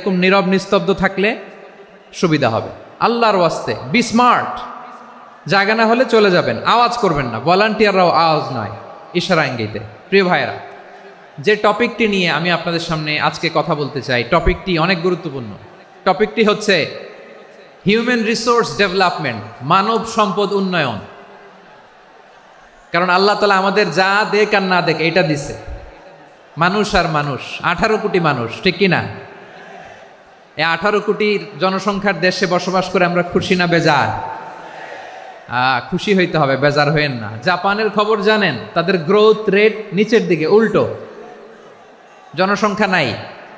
এরকম নীরব, নিস্তব্ধ থাকলে সুবিধা হবে। আল্লাহর ওয়াস্তে বি স্মার্ট জায়গা না হলে চলে যাবেন, আওয়াজ করবেন না। ভলান্টিয়াররাও আওয়াজ নয়, ইশারা ইঙ্গিতে। প্রিয় ভাইয়েরা, যে টপিকটি নিয়ে আমি আপনাদের সামনে আজকে কথা বলতে চাই, টপিকটি অনেক গুরুত্বপূর্ণ। টপিকটি হচ্ছে হিউম্যান রিসোর্স ডেভেলপমেন্ট মানব সম্পদ উন্নয়ন। কারণ আল্লাহ তালা আমাদের যা দেখ আর না দেখ এটা দিছে। মানুষ আর মানুষ, আঠারো কোটি মানুষ, ঠিক কিনা? এই আঠারো কোটির জনসংখ্যার দেশে বসবাস করে আমরা খুশি না বেজার? খুশি হইতে হবে, বেজার হইেন না। জাপানের খবর জানেন, তাদের গ্রোথ রেট নিচের দিকে, উল্টো। জনসংখ্যা নাই।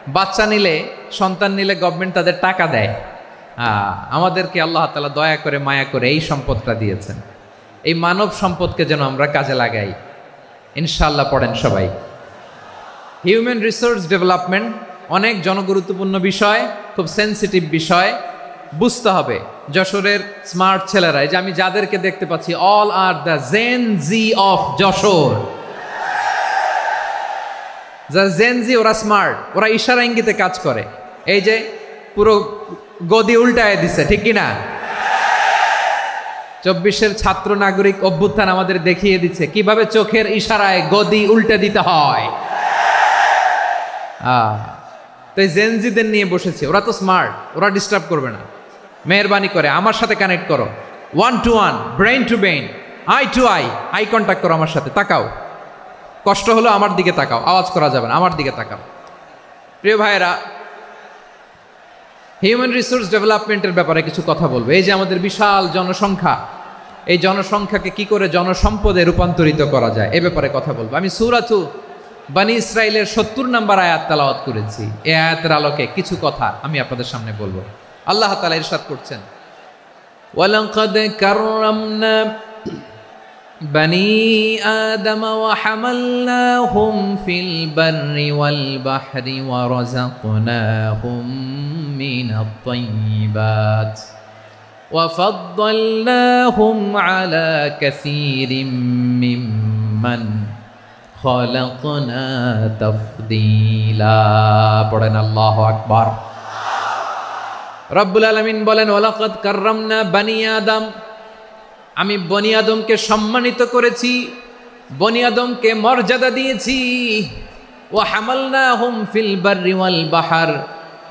বাচ্চা নিলে, সন্তান নিলে গভর্নমেন্ট তাদের টাকা দেয়। আমাদেরকে আল্লাহ তালা দয়া করে, মায়া করে এই সম্পদটা দিয়েছেন। এই মানব সম্পদকে যেন আমরা কাজে লাগাই। ইনশাল্লাহ পড়েন সবাই। হিউম্যান রিসোর্স ডেভেলপমেন্ট অনেক জনগুরুত্বপূর্ণ বিষয় খুব সেন্সিটিভ বিষয়। বুঝতে হবে যশোরের স্মার্ট ছেলেরা যে আমি যাদেরকে দেখতে পাচ্ছি all are the gen Z of Jessore. যা জেন জি ওরা স্মার্ট ওরা ইশারা ইঙ্গিতে কাজ করে। এই যে পুরো গদি উল্টায় দিছে ঠিক কিনা? চব্বিশের ছাত্র নাগরিক অভ্যুত্থান আমাদের দেখিয়ে দিচ্ছে কীভাবে চোখের ইশারায় গদি উল্টে দিতে হয়। আহ, তো এই জেনজিদের নিয়ে বসেছে। ওরা তো স্মার্ট ওরা ডিস্টার্ব করবে না। মেহরবানি করে, আমার সাথে কানেক্ট করো। One to one brain to brain eye to eye eye contact করো আমার সাথে, তাকাও। কষ্ট হলো আমার দিকে তাকাও, আওয়াজ করা যাবে না, আমার দিকে তাকাও। প্রিয় ভাইয়েরা হিউম্যান রিসোর্স ডেভেলপমেন্টের ব্যাপারে কিছু কথা বলব। এই যে আমাদের বিশাল জনসংখ্যা, এই জনসংখ্যাকে কি করে জনসম্পদে রূপান্তরিত করা যায়, এ ব্যাপারে কথা বলব। আমি সুরাতু বানি ইসরায়েলের সত্তর নাম্বার আয়াত তালাওয়াত করেছি এই আয়াতের আলোকে কিছু কথা আমি আপনাদের সামনে বলবো আল্লাহ তালা ইরশাদ করছেন ওয়ালাকাদ কাররামনা بني آدم وحملناهم في البر والبحر ورزقناهم من الطيبات وفضلناهم على كثير ممن খলকনা তফদিলা পড়েন আল্লাহ আকবার। বলেন ওলাকত কার্রামনা বানি আদম। আমি বনিয়াদমকে সম্মানিত করেছি বনিয়াদমকে মর্যাদা দিয়েছি। ও হামালনা হোম ফিল বার্রিওয়াল বাহার।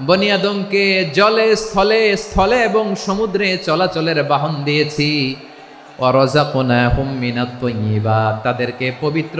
বনিয়াদমকে জলে, স্থলে স্থলে এবং সমুদ্রে চলাচলের বাহন দিয়েছি। অরজাকোনা হুম মিনাত তাদেরকে পবিত্র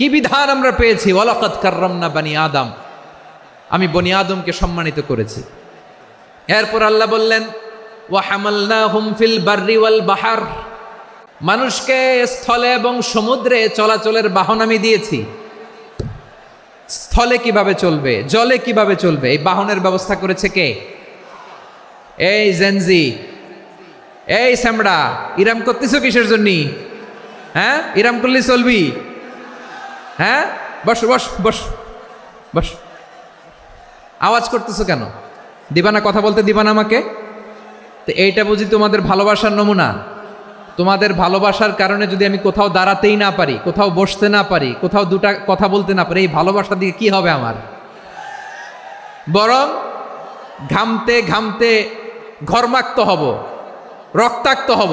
কি বিধান আমরা পেয়েছি? ওয়ালাকাত কার্রামনা বানি আদম। আমি বনি আদমকে সম্মানিত করেছি। এরপর আল্লাহ বললেন ওয়াহামালনাহুম ফিল বাররি ওয়াল বাহার। মানুষকে স্থলে এবং সমুদ্রে চলাচলের বাহন আমি দিয়েছি। স্থলে কীভাবে চলবে? জলে কীভাবে চলবে? এই বাহনের ব্যবস্থা করেছে কে? এই জেনজি এই স্যামড়া ইরাম করতেছ কিসের জন্য? হ্যাঁ? ইরাম করলে চলবি? হ্যাঁ? বস বস বস বস। আওয়াজ করতেছো কেন? দিবানা কথা বলতে দিবানা আমাকে? তো এইটা বুঝি তোমাদের ভালোবাসার নমুনা? তোমাদের ভালোবাসার কারণে যদি আমি কোথাও দাঁড়াতেই না পারি, কোথাও বসতে না পারি, কোথাও দুটা কথা বলতে না পারি, এই ভালোবাসা দিয়ে কি হবে আমার? বরং ঘামতে ঘামতে ঘর্মাক্ত হব, রক্তাক্ত হব।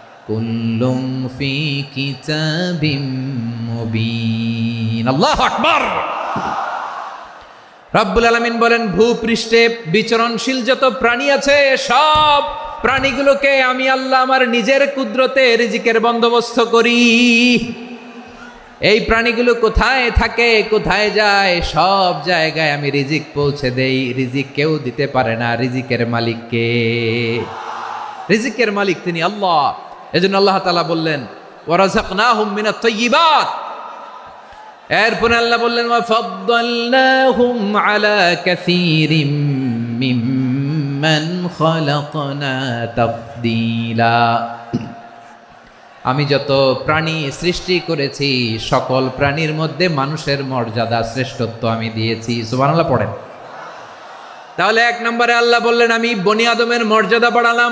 কুল্ল ফি কিতাবিম মুবিন। আল্লাহু আকবার। রব্বুল আলমিন বলেন, ভূপৃষ্ঠে বিচরণশীল যত প্রাণী আছে, সব প্রাণীগুলোকে আমি আল্লাহ আমার নিজের কুদরতে রিজিকের বন্দোবস্ত করি। এই প্রাণীগুলো কোথায় থাকে, কোথায় যায়, সব জায়গায় আমি রিজিক পৌঁছে দেই। রিজিক কেউ দিতে পারে না, রিজিকের মালিককে। রিজিকের মালিক তিনি আল্লাহ। এজন্য আল্লাহ তালা বললেন ওয়ারাজাক না হুমিনা তৈবাত এরপরে আল্লাহ বললেন ওয়াফাদদাল্লাহুম আলা কাসীরিম মিম্মান খালাকনা তাফদীলা। আমি যত প্রাণী সৃষ্টি করেছি, সকল প্রাণীর মধ্যে মানুষের মর্যাদা শ্রেষ্ঠত্ব আমি দিয়েছি। সুবহানাল্লাহ, পড়েন। তাহলে এক নম্বরে আল্লাহ বললেন, আমি বনি আদমের মর্যাদা বাড়ালাম।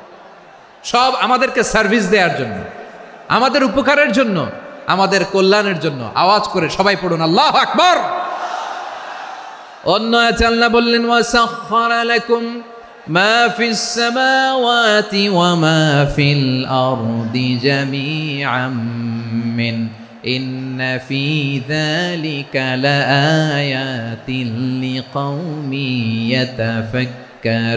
সব আমাদেরকে সার্ভিস দেওয়ার জন্য আমাদের উপকারের জন্য আমাদের কল্যাণের জন্য আওয়াজ করে সবাই পড়ুন আল্লাহ আকবর অন্য আল্লাহ বললেন ওয়াসাখখারা লাকুম মা ফিস সামাওয়াতি ওয়া মা ফিল আরদি জামিআম মিন إن في ذلك لآيات لقوم يتفكرون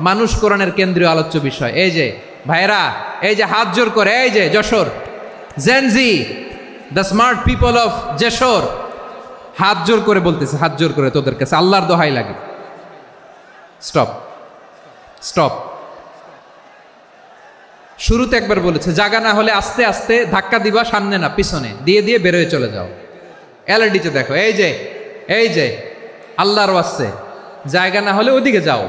মানুষ কোরআনের কেন্দ্রীয় আলোচ্য বিষয়। এই যে ভাইরা এই যে হাত জোর করে, এই যে Jessore. Gen Z the smart people of Jessore. হাত জোর করে বলতেছে, হাত জোর করে তোদের কাছে। আল্লাহর দোহাই লাগে। স্টপ স্টপ শুরুতে একবার বলেছে, জাগা না হলে আস্তে আস্তে ধাক্কা দিবা, সামনে না, পিছনে। দিয়ে দিয়ে বেরোয় চলে যাও। এলআইডিতে দেখো, এই যে এই যে, আল্লাহর ওয়াস্তে। জায়গা না হলে ওদিকে যাও।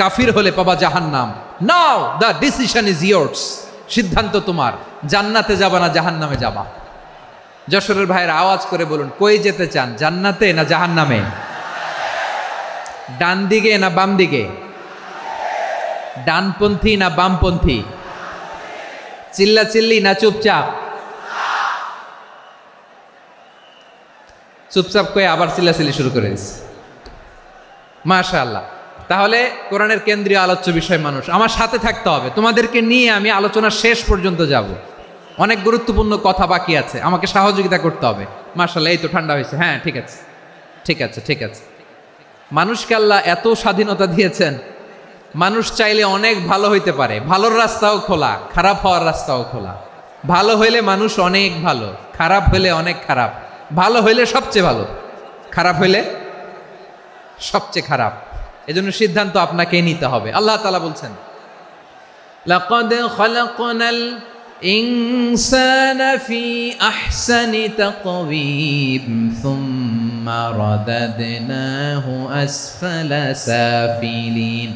কাফির হলে পাবা জাহান্নাম। Now the decision is yours সিদ্ধান্ত তোমার। জান্নাতে যাবা না জাহান্নামে যাবা। যশোরের ভাইয়ের আওয়াজ করে বলুন, কই যেতে চান, জান্নাতে না জাহান্নামে? ডান দিকে না বাম দিকে? ডানপন্থী না বামপন্থী? চিল্লা চিল্লি না চুপচাপ? চুপচাপ কয়ে আবার চিল্লাচিল্লি শুরু করে দিচ্ছে মাশা আল্লাহ তাহলে কোরআনের কেন্দ্রীয় আলোচ্য বিষয় মানুষ। আমার সাথে থাকতে হবে। তোমাদেরকে নিয়ে আমি আলোচনা শেষ পর্যন্ত যাব। অনেক গুরুত্বপূর্ণ কথা বাকি আছে। আমাকে সহযোগিতা করতে হবে। মাশাল্লাহ এই তো ঠান্ডা হয়েছে। হ্যাঁ ঠিক আছে। ঠিক আছে ঠিক আছে। মানুষকে আল্লাহ এত স্বাধীনতা দিয়েছেন। মানুষ চাইলে অনেক ভালো হইতে পারে। ভালোর রাস্তাও খোলা, খারাপ হওয়ার রাস্তাও খোলা। ভালো হইলে মানুষ অনেক ভালো, খারাপ হইলে অনেক খারাপ। ভালো হইলে সবচেয়ে ভালো, খারাপ হইলে সবচেয়ে খারাপ। এজন্য সিদ্ধান্ত আপনাকে নিতে হবে আল্লাহ তালা বলছেন لقد خلقنا الإنسان في أحسن تقويم ثم رددناه أسفل سافلين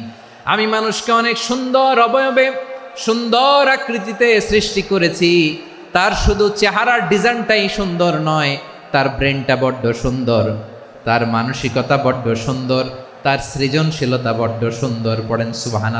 আমি মানুষকে অনেক সুন্দর অবয়বে সুন্দর আকৃতিতে সৃষ্টি করেছি তার শুধু চেহারার ডিজাইনটাই সুন্দর নয় তার ব্রেনটা বড্ড সুন্দর তার মানসিকতা বড্ড সুন্দর তার সৃজনশীলতা বড্ড সুন্দর পড়েন সুবাহান